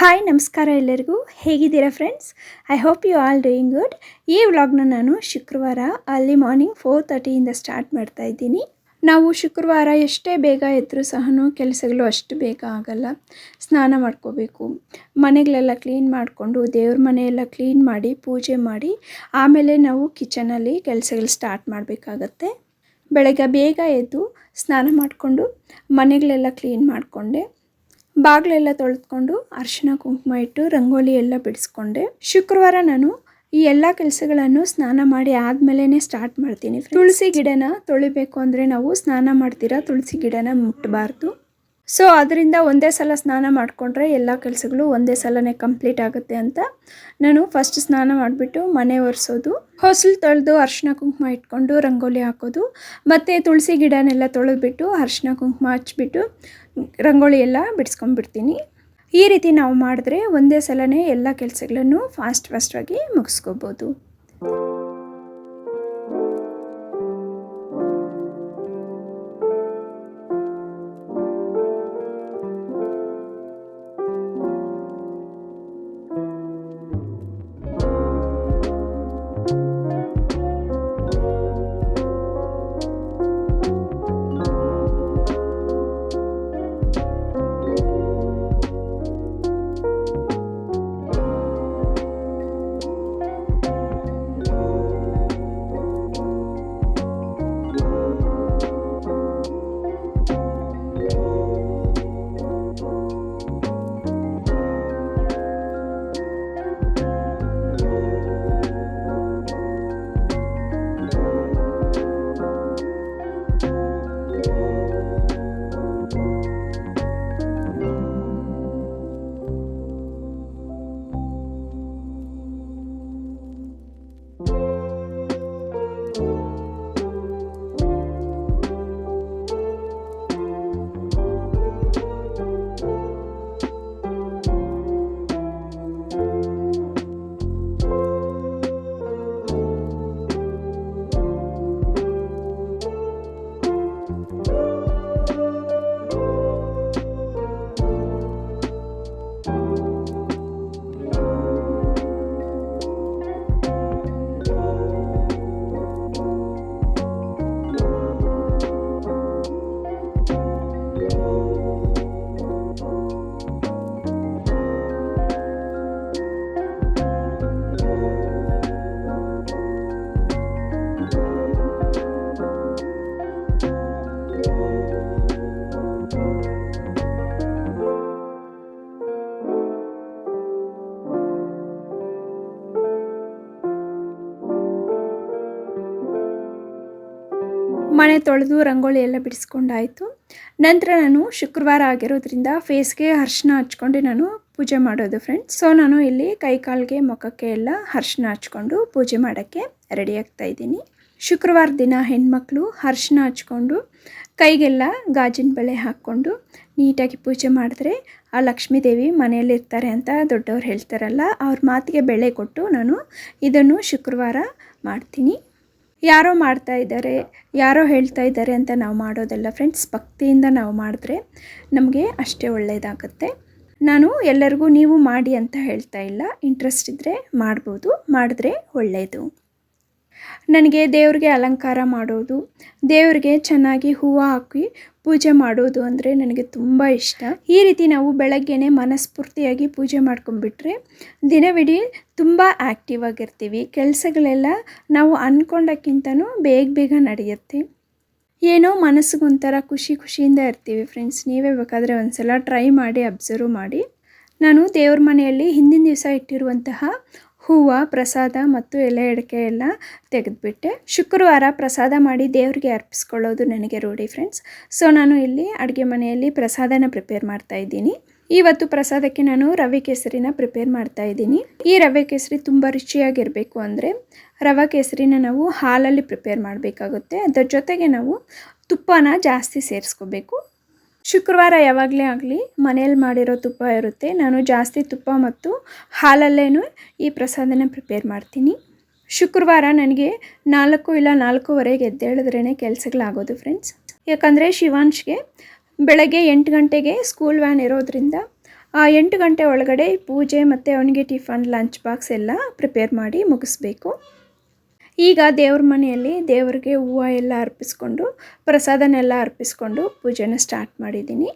Hi ನಮಸ್ಕಾರ ಎಲ್ಲರಿಗೂ. ಹೇಗಿದ್ದೀರಾ friends I hope you all doing good ಈ ವ್ಲಾಗ್ನ ನಾನು ಶುಕ್ರವಾರ ಅಲ್ಲಿ ಮಾರ್ನಿಂಗ್ ಫೋರ್ ತರ್ಟಿಯಿಂದ ಸ್ಟಾರ್ಟ್ ಮಾಡ್ತಾ ಇದ್ದೀನಿ. ನಾವು ಶುಕ್ರವಾರ ಎಷ್ಟೇ ಬೇಗ ಎದ್ದರೂ ಸಹ ಕೆಲಸಗಳು ಅಷ್ಟು ಬೇಗ ಆಗಲ್ಲ. ಸ್ನಾನ ಮಾಡ್ಕೋಬೇಕು. ಮನೆಗಳೆಲ್ಲ ಕ್ಲೀನ್ ಮಾಡಿಕೊಂಡು ದೇವ್ರ ಮನೆಯೆಲ್ಲ ಕ್ಲೀನ್ ಮಾಡಿ, ಪೂಜೆ ಮಾಡಿ, ಆಮೇಲೆ ನಾವು ಕಿಚನಲ್ಲಿ ಕೆಲಸಗಳು ಸ್ಟಾರ್ಟ್ ಮಾಡಬೇಕಾಗತ್ತೆ. ಬೆಳಗ್ಗೆ ಬೇಗ ಎದ್ದು ಸ್ನಾನ ಮಾಡಿಕೊಂಡು ಮನೆಗಳೆಲ್ಲ ಕ್ಲೀನ್ ಮಾಡಿಕೊಂಡೆ. ಬಾಗಿಲೆಲ್ಲ ತೊಳೆದ್ಕೊಂಡು ಅರಿಶಿನ ಕುಂಕುಮ ಇಟ್ಟು ರಂಗೋಲಿ ಎಲ್ಲ ಬಿಡಿಸ್ಕೊಂಡೆ. ಶುಕ್ರವಾರ ನಾನು ಈ ಎಲ್ಲ ಕೆಲಸಗಳನ್ನು ಸ್ನಾನ ಮಾಡಿ ಆದಮೇಲೆ ಸ್ಟಾರ್ಟ್ ಮಾಡ್ತೀನಿ ತುಳಸಿ ಗಿಡನ ತೊಳಿಬೇಕು ಅಂದರೆ ನಾವು ಸ್ನಾನ ಮಾಡ್ತೀರಾ? ತುಳಸಿ ಗಿಡನ ಮುಟ್ಟಬಾರ್ದು ಸೊ ಅದರಿಂದ ಒಂದೇ ಸಲ ಸ್ನಾನ ಮಾಡಿಕೊಂಡ್ರೆ ಎಲ್ಲ ಕೆಲಸಗಳು ಒಂದೇ ಸಲನೇ ಕಂಪ್ಲೀಟ್ ಆಗುತ್ತೆ ಅಂತ ನಾನು ಫಸ್ಟ್ ಸ್ನಾನ ಮಾಡಿಬಿಟ್ಟು ಮನೆ ಒರೆಸೋದು. ಹೊಸಲು ತೊಳೆದು ಅರಿಶಿನ ಕುಂಕುಮ ಇಟ್ಕೊಂಡು ರಂಗೋಲಿ ಹಾಕೋದು. ಮತ್ತು ತುಳಸಿ ಗಿಡನೆಲ್ಲ ತೊಳೆದ್ಬಿಟ್ಟು ಅರಿಶಿನ ಕುಂಕುಮ ಹಚ್ಬಿಟ್ಟು ರಂಗೋಲಿ ಎಲ್ಲ ಬಿಡಿಸ್ಕೊಂಡ್ಬಿಡ್ತೀನಿ. ಈ ರೀತಿ ನಾವು ಮಾಡಿದ್ರೆ ಒಂದೇ ಸಲನೇ ಎಲ್ಲ ಕೆಲಸಗಳನ್ನು ಫಾಸ್ಟ್ ಫಾಸ್ಟಾಗಿ ಮುಗಿಸ್ಕೋಬೋದು. ಮನೆ ತೊಳೆದು ರಂಗೋಲಿ ಎಲ್ಲ ಬಿಡಿಸ್ಕೊಂಡಾಯಿತು. ನಂತರ ನಾನು ಶುಕ್ರವಾರ ಆಗಿರೋದ್ರಿಂದ ಫೇಸ್ಗೆ ಅರ್ಶಿನ ಹಚ್ಕೊಂಡು ನಾನು ಪೂಜೆ ಮಾಡೋದು ಫ್ರೆಂಡ್ಸ್ ಸೊ ನಾನು ಇಲ್ಲಿ ಕೈ ಕಾಲಿಗೆ ಮುಖಕ್ಕೆ ಎಲ್ಲ ಅರ್ಶಿನ ಹಚ್ಕೊಂಡು ಪೂಜೆ ಮಾಡೋಕ್ಕೆ ರೆಡಿ ಆಗ್ತಾ ಇದ್ದೀನಿ. ಶುಕ್ರವಾರ ದಿನ ಹೆಣ್ಮಕ್ಳು ಅರ್ಶಿನ ಹಚ್ಕೊಂಡು ಕೈಗೆಲ್ಲ ಗಾಜಿನ ಬಳೆ ಹಾಕ್ಕೊಂಡು ನೀಟಾಗಿ ಪೂಜೆ ಮಾಡಿದ್ರೆ ಆ ಲಕ್ಷ್ಮೀ ದೇವಿ ಮನೆಯಲ್ಲಿ ಇರ್ತಾರೆ ಅಂತ ದೊಡ್ಡವ್ರು ಹೇಳ್ತಾರಲ್ಲ, ಅವ್ರ ಮಾತಿಗೆ ಬೆಳೆ ಕೊಟ್ಟು ನಾನು ಇದನ್ನು ಶುಕ್ರವಾರ ಮಾಡ್ತೀನಿ. ಯಾರೋ ಮಾಡ್ತಾ ಇದ್ದಾರೆ, ಯಾರೋ ಹೇಳ್ತಾ ಇದ್ದಾರೆ ಅಂತ ನಾವು ಮಾಡೋದಲ್ಲ ಫ್ರೆಂಡ್ಸ್ ಭಕ್ತಿಯಿಂದ ನಾವು ಮಾಡಿದ್ರೆ ನಮಗೆ ಅಷ್ಟೇ ಒಳ್ಳೆಯದಾಗುತ್ತೆ ನಾನು ಎಲ್ಲರಿಗೂ ನೀವು ಮಾಡಿ ಅಂತ ಹೇಳ್ತಾ ಇಲ್ಲ ಇಂಟ್ರೆಸ್ಟ್ ಇದ್ದರೆ ಮಾಡ್ಬೋದು, ಮಾಡಿದ್ರೆ ಒಳ್ಳೆಯದು ನನಗೆ ದೇವ್ರಿಗೆ ಅಲಂಕಾರ ಮಾಡೋದು, ದೇವ್ರಿಗೆ ಚೆನ್ನಾಗಿ ಹೂವು ಹಾಕಿ ಪೂಜೆ ಮಾಡೋದು ಅಂದರೆ ನನಗೆ ತುಂಬ ಇಷ್ಟ. ಈ ರೀತಿ ನಾವು ಬೆಳಗ್ಗೆನೇ ಮನಸ್ಫೂರ್ತಿಯಾಗಿ ಪೂಜೆ ಮಾಡ್ಕೊಂಡ್ಬಿಟ್ರೆ ದಿನವಿಡೀ ತುಂಬ ಆ್ಯಕ್ಟಿವ್ ಆಗಿರ್ತೀವಿ. ಕೆಲಸಗಳೆಲ್ಲ ನಾವು ಅಂದ್ಕೊಂಡಕ್ಕಿಂತನೂ ಬೇಗ ಬೇಗ ನಡೆಯುತ್ತೆ. ಏನೋ ಮನಸ್ಸಿಗೊಂಥರ ಖುಷಿ ಖುಷಿಯಿಂದ ಇರ್ತೀವಿ ಫ್ರೆಂಡ್ಸ್ ನೀವೇ ಬೇಕಾದರೆ ಒಂದು ಸಲ ಟ್ರೈ ಮಾಡಿ ಅಬ್ಸರ್ವ್ ಮಾಡಿ. ನಾನು ದೇವ್ರ ಮನೆಯಲ್ಲಿ ಹಿಂದಿನ ದಿವಸ ಇಟ್ಟಿರುವಂತಹ ಹೂವು, ಪ್ರಸಾದ ಮತ್ತು ಎಲೆ ಅಡಿಕೆ ಎಲ್ಲ ತೆಗೆದುಬಿಟ್ಟೆ ಶುಕ್ರವಾರ ಪ್ರಸಾದ ಮಾಡಿ ದೇವರಿಗೆ ಅರ್ಪಿಸ್ಕೊಳ್ಳೋದು ನನಗೆ ರೂಢಿ ಫ್ರೆಂಡ್ಸ್ ಸೊ ನಾನು ಇಲ್ಲಿ ಅಡುಗೆ ಮನೆಯಲ್ಲಿ ಪ್ರಸಾದನ ಪ್ರಿಪೇರ್ ಮಾಡ್ತಾ ಇದ್ದೀನಿ. ಇವತ್ತು ಪ್ರಸಾದಕ್ಕೆ ನಾನು ರವೆ ಕೇಸರಿನ ಪ್ರಿಪೇರ್ ಮಾಡ್ತಾ ಇದ್ದೀನಿ. ಈ ರವೆ ಕೇಸರಿ ತುಂಬ ರುಚಿಯಾಗಿರಬೇಕು ಅಂದರೆ ರವೆ ಕೇಸರಿನ ನಾವು ಹಾಲಲ್ಲಿ ಪ್ರಿಪೇರ್ ಮಾಡಬೇಕಾಗುತ್ತೆ. ಅದರ ಜೊತೆಗೆ ನಾವು ತುಪ್ಪನ ಜಾಸ್ತಿ ಸೇರಿಸ್ಕೋಬೇಕು. ಶುಕ್ರವಾರ ಯಾವಾಗಲೇ ಆಗಲಿ ಮನೆಯಲ್ಲಿ ಮಾಡಿರೋ ತುಪ್ಪ ಇರುತ್ತೆ. ನಾನು ಜಾಸ್ತಿ ತುಪ್ಪ ಮತ್ತು ಹಾಲಲ್ಲೇನು ಈ ಪ್ರಸಾದನ ಪ್ರಿಪೇರ್ ಮಾಡ್ತೀನಿ. ಶುಕ್ರವಾರ ನನಗೆ ನಾಲ್ಕು ಇಲ್ಲ ನಾಲ್ಕೂವರೆಗೆ ಎದ್ದೇಳಿದ್ರೇ ಕೆಲಸಗಳಾಗೋದು ಫ್ರೆಂಡ್ಸ್ ಯಾಕಂದರೆ ಶಿವಾಂಶ್ಗೆ ಬೆಳಗ್ಗೆ ಎಂಟು ಗಂಟೆಗೆ ಸ್ಕೂಲ್ ವ್ಯಾನ್ ಇರೋದ್ರಿಂದ ಆ ಎಂಟು ಗಂಟೆ ಒಳಗಡೆ ಪೂಜೆ ಮತ್ತು ಅವನಿಗೆ ಟಿಫನ್ ಲಂಚ್ ಬಾಕ್ಸ್ ಎಲ್ಲ ಪ್ರಿಪೇರ್ ಮಾಡಿ ಮುಗಿಸ್ಬೇಕು. ಈಗ ದೇವ್ರ ಮನೆಯಲ್ಲಿ ದೇವರಿಗೆ ಹೂವು ಎಲ್ಲ ಅರ್ಪಿಸ್ಕೊಂಡು ಪ್ರಸಾದನೆಲ್ಲ ಅರ್ಪಿಸ್ಕೊಂಡು ಪೂಜೆನ ಸ್ಟಾರ್ಟ್ ಮಾಡಿದ್ದೀನಿ.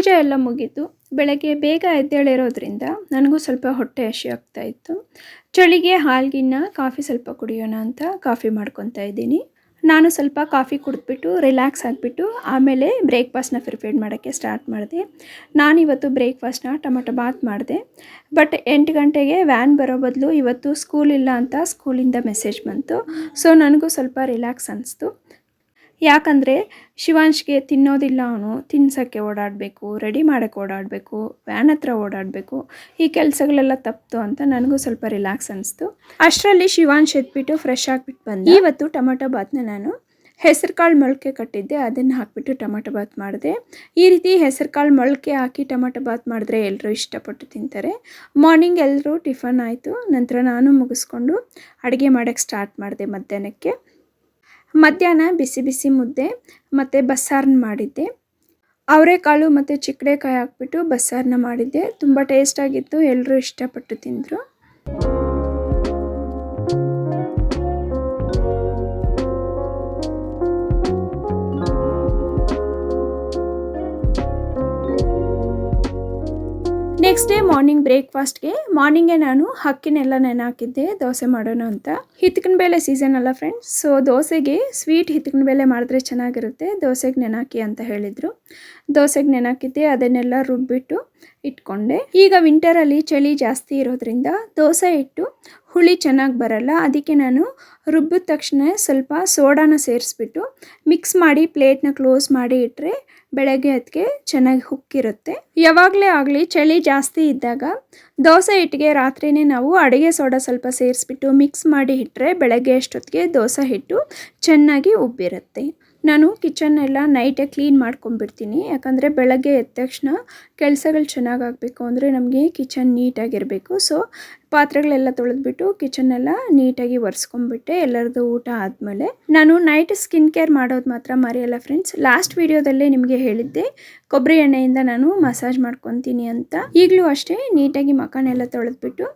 ಪೂಜೆ ಎಲ್ಲ ಮುಗೀತು ಬೆಳಗ್ಗೆ ಬೇಗ ಎದ್ದೇಳಿರೋದ್ರಿಂದ ನನಗೂ ಸ್ವಲ್ಪ ಹೊಟ್ಟೆ ಹಸಿ ಆಗ್ತಾ ಇತ್ತು. ಚಳಿಗೆ ಹಾಲ್ಗಿನ್ನ ಕಾಫಿ ಸ್ವಲ್ಪ ಕುಡಿಯೋಣ ಅಂತ ಕಾಫಿ ಮಾಡ್ಕೊತಾ ಇದ್ದೀನಿ. ನಾನು ಸ್ವಲ್ಪ ಕಾಫಿ ಕುಡಿದ್ಬಿಟ್ಟು ರಿಲ್ಯಾಕ್ಸ್ ಆಗಿಬಿಟ್ಟು ಆಮೇಲೆ ಬ್ರೇಕ್ಫಾಸ್ಟ್ನ ಪ್ರಿಪೇರ್ ಮಾಡೋಕ್ಕೆ ಸ್ಟಾರ್ಟ್ ಮಾಡಿದೆ. ನಾನಿವತ್ತು ಬ್ರೇಕ್ಫಾಸ್ಟ್ನ ಟೊಮೆಟೊ ಬಾತ್ ಮಾಡಿದೆ. ಬಟ್ ಎಂಟು ಗಂಟೆಗೆ ವ್ಯಾನ್ ಬರೋ ಬದಲು ಇವತ್ತು ಸ್ಕೂಲ್ ಇಲ್ಲ ಅಂತ ಸ್ಕೂಲಿಂದ ಮೆಸೇಜ್ ಬಂತು. ಸೊ ನನಗೂ ಸ್ವಲ್ಪ ರಿಲ್ಯಾಕ್ಸ್ ಅನಿಸ್ತು. ಯಾಕಂದರೆ ಶಿವಾಂಶ್ಗೆ ತಿನ್ನೋದಿಲ್ಲ ಅವನು, ತಿನ್ಸೋಕ್ಕೆ ಓಡಾಡಬೇಕು ರೆಡಿ ಮಾಡೋಕ್ಕೆ ಓಡಾಡಬೇಕು ವ್ಯಾನ್ ಹತ್ರ ಓಡಾಡಬೇಕು, ಈ ಕೆಲಸಗಳೆಲ್ಲ ತಪ್ಪಿತು ಅಂತ ನನಗೂ ಸ್ವಲ್ಪ ರಿಲ್ಯಾಕ್ಸ್ ಅನಿಸ್ತು. ಅಷ್ಟರಲ್ಲಿ ಶಿವಾಂಶ್ ಎದ್ಬಿಟ್ಟು ಫ್ರೆಶ್ ಆಗಿಬಿಟ್ಟು ಬಂದು. ಇವತ್ತು ಟೊಮೊಟೊ ಬಾತ್ನ ನಾನು ಹೆಸರು ಕಾಳು ಮೊಳಕೆ ಕಟ್ಟಿದ್ದೆ, ಅದನ್ನು ಹಾಕಿಬಿಟ್ಟು ಟೊಮೊಟೊ ಬಾತ್ ಮಾಡಿದೆ. ಈ ರೀತಿ ಹೆಸರು ಕಾಳು ಮೊಳಕೆ ಹಾಕಿ ಟೊಮೊಟೊ ಬಾತ್ ಮಾಡಿದ್ರೆ ಎಲ್ಲರೂ ಇಷ್ಟಪಟ್ಟು ತಿಂತಾರೆ. ಮಾರ್ನಿಂಗ್ ಎಲ್ಲರೂ ಟಿಫನ್ ಆಯಿತು, ನಂತರ ನಾನು ಮುಗಿಸ್ಕೊಂಡು ಅಡುಗೆ ಮಾಡೋಕ್ಕೆ ಸ್ಟಾರ್ಟ್ ಮಾಡಿದೆ ಮಧ್ಯಾಹ್ನಕ್ಕೆ. ಮಧ್ಯಾಹ್ನ ಬಿಸಿ ಬಿಸಿ ಮುದ್ದೆ ಮತ್ತು ಬಸ್ಸಾರನ್ನ ಮಾಡಿದ್ದೆ. ಅವರೆಕಾಳು ಮತ್ತು ಚಿಕ್ಕಡೆಕಾಯಿ ಹಾಕ್ಬಿಟ್ಟು ಬಸ್ಸಾರನ್ನ ಮಾಡಿದ್ದೆ. ತುಂಬ ಟೇಸ್ಟಾಗಿತ್ತು ಎಲ್ಲರೂ ಇಷ್ಟಪಟ್ಟು ತಿಂದರು. ನೆಕ್ಸ್ಟ್ ಡೇ ಮಾರ್ನಿಂಗ್ ಬ್ರೇಕ್ಫಾಸ್ಟ್ಗೆ ಮಾರ್ನಿಂಗೇ ನಾನು ಹಕ್ಕಿನೆಲ್ಲ ನೆನೆ ಹಾಕಿದ್ದೆ ದೋಸೆ ಮಾಡೋಣ ಅಂತ. ಹಿತ್ಕಿನ ಬೇಳೆ ಸೀಸನ್ ಅಲ್ಲ ಫ್ರೆಂಡ್ಸ್ ಸೊ ದೋಸೆಗೆ ಸ್ವೀಟ್ ಹಿತ್ಕಿನ ಬೇಳೆ ಮಾಡಿದ್ರೆ ಚೆನ್ನಾಗಿರುತ್ತೆ. ದೋಸೆಗೆ ನೆನಾಕಿ ಅಂತ ಹೇಳಿದರು. ದೋಸೆಗೆ ನೆನಾಕಿದ್ದೆ, ಅದನ್ನೆಲ್ಲ ರುಬ್ಬಿಟ್ಟು ಇಟ್ಕೊಂಡೆ. ಈಗ ವಿಂಟರಲ್ಲಿ ಚಳಿ ಜಾಸ್ತಿ ಇರೋದ್ರಿಂದ ದೋಸೆ ಇಟ್ಟು ಹುಳಿ ಚೆನ್ನಾಗಿ ಬರಲ್ಲ. ಅದಕ್ಕೆ ನಾನು ರುಬ್ಬಿದ ತಕ್ಷಣ ಸ್ವಲ್ಪ ಸೋಡಾನ ಸೇರಿಸ್ಬಿಟ್ಟು ಮಿಕ್ಸ್ ಮಾಡಿ ಪ್ಲೇಟ್ನ ಕ್ಲೋಸ್ ಮಾಡಿ ಇಟ್ಟರೆ ಬೆಳಗ್ಗೆ ಹೊತ್ತಿಗೆ ಚೆನ್ನಾಗಿ ಹುಕ್ಕಿರುತ್ತೆ. ಯಾವಾಗಲೇ ಆಗಲಿ ಚಳಿ ಜಾಸ್ತಿ ಇದ್ದಾಗ ದೋಸೆ ಹಿಟ್ಟಿಗೆ ರಾತ್ರಿನೇ ನಾವು ಅಡುಗೆ ಸೋಡಾ ಸ್ವಲ್ಪ ಸೇರಿಸ್ಬಿಟ್ಟು ಮಿಕ್ಸ್ ಮಾಡಿ ಇಟ್ಟರೆ ಬೆಳಗ್ಗೆ ಅಷ್ಟೊತ್ತಿಗೆ ದೋಸೆ ಹಿಟ್ಟು ಚೆನ್ನಾಗಿ ಉಬ್ಬಿರುತ್ತೆ. ನಾನು ಕಿಚನ್ನೆಲ್ಲ ನೈಟೇ ಕ್ಲೀನ್ ಮಾಡ್ಕೊಂಡ್ಬಿಡ್ತೀನಿ. ಯಾಕಂದರೆ ಬೆಳಗ್ಗೆ ಎದ್ದ ತಕ್ಷಣ ಕೆಲಸಗಳು ಚೆನ್ನಾಗಾಗಬೇಕು ಅಂದರೆ ನಮಗೆ ಕಿಚನ್ ನೀಟಾಗಿರಬೇಕು ಸೊ ಪಾತ್ರೆಗಳೆಲ್ಲ ತೊಳೆದ್ಬಿಟ್ಟು ಕಿಚನ್ನೆಲ್ಲ ನೀಟಾಗಿ ಒರೆಸ್ಕೊಂಡ್ಬಿಟ್ಟೆ, ಎಲ್ಲರದ್ದು ಊಟ ಆದಮೇಲೆ. ನಾನು ನೈಟ್ ಸ್ಕಿನ್ ಕೇರ್ ಮಾಡೋದು ಮಾತ್ರ ಮರೆಯಲ್ಲ ಫ್ರೆಂಡ್ಸ್ ಲಾಸ್ಟ್ ವಿಡಿಯೋದಲ್ಲೇ ನಿಮಗೆ ಹೇಳಿದ್ದೆ, ಕೊಬ್ಬರಿ ಎಣ್ಣೆಯಿಂದ ನಾನು ಮಸಾಜ್ ಮಾಡ್ಕೊತೀನಿ ಅಂತ. ಈಗಲೂ ಅಷ್ಟೇ ನೀಟಾಗಿ ಮಕಾನೆಲ್ಲ ತೊಳೆದ್ಬಿಟ್ಟು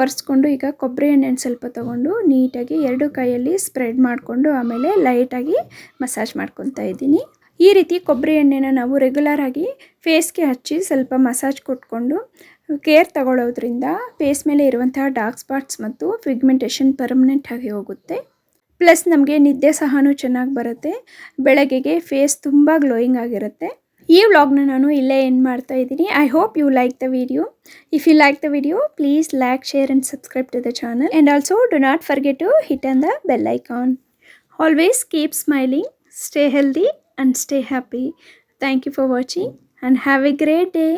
ಒರೆಸ್ಕೊಂಡು ಈಗ ಕೊಬ್ಬರಿ ಎಣ್ಣೆನ ಸ್ವಲ್ಪ ತೊಗೊಂಡು ನೀಟಾಗಿ ಎರಡು ಕೈಯಲ್ಲಿ ಸ್ಪ್ರೆಡ್ ಮಾಡಿಕೊಂಡು ಆಮೇಲೆ ಲೈಟಾಗಿ ಮಸಾಜ್ ಮಾಡ್ಕೊತಾ ಇದ್ದೀನಿ. ಈ ರೀತಿ ಕೊಬ್ಬರಿ ಎಣ್ಣೆನ ನಾವು ರೆಗ್ಯುಲರ್ ಆಗಿ ಫೇಸ್ಗೆ ಹಚ್ಚಿ ಸ್ವಲ್ಪ ಮಸಾಜ್ ಕೊಟ್ಕೊಂಡು ಕೇರ್ ತಗೊಳ್ಳೋದ್ರಿಂದ ಫೇಸ್ ಮೇಲೆ ಇರುವಂತಹ ಡಾರ್ಕ್ ಸ್ಪಾಟ್ಸ್ ಮತ್ತು ಫಿಗ್ಮೆಂಟೇಷನ್ ಪರ್ಮನೆಂಟ್ ಆಗಿ ಹೋಗುತ್ತೆ. ಪ್ಲಸ್ ನಮಗೆ ನಿದ್ದೆ ಸಹನೂ ಚೆನ್ನಾಗಿ ಬರುತ್ತೆ. ಬೆಳಗ್ಗೆಗೆ ಫೇಸ್ ತುಂಬ ಗ್ಲೋಯಿಂಗ್ ಆಗಿರುತ್ತೆ. ಈ ವ್ಲಾಗ್ನ ನಾನು ಇಲ್ಲೇ ಎಂಡ್ ಮಾಡ್ತಾ ಇದ್ದೀನಿ. I hope you like the video if you like the video please like share and subscribe to the channel and also do not forget to hit on the bell icon always keep smiling stay healthy and stay happy thank you for watching and have a great day.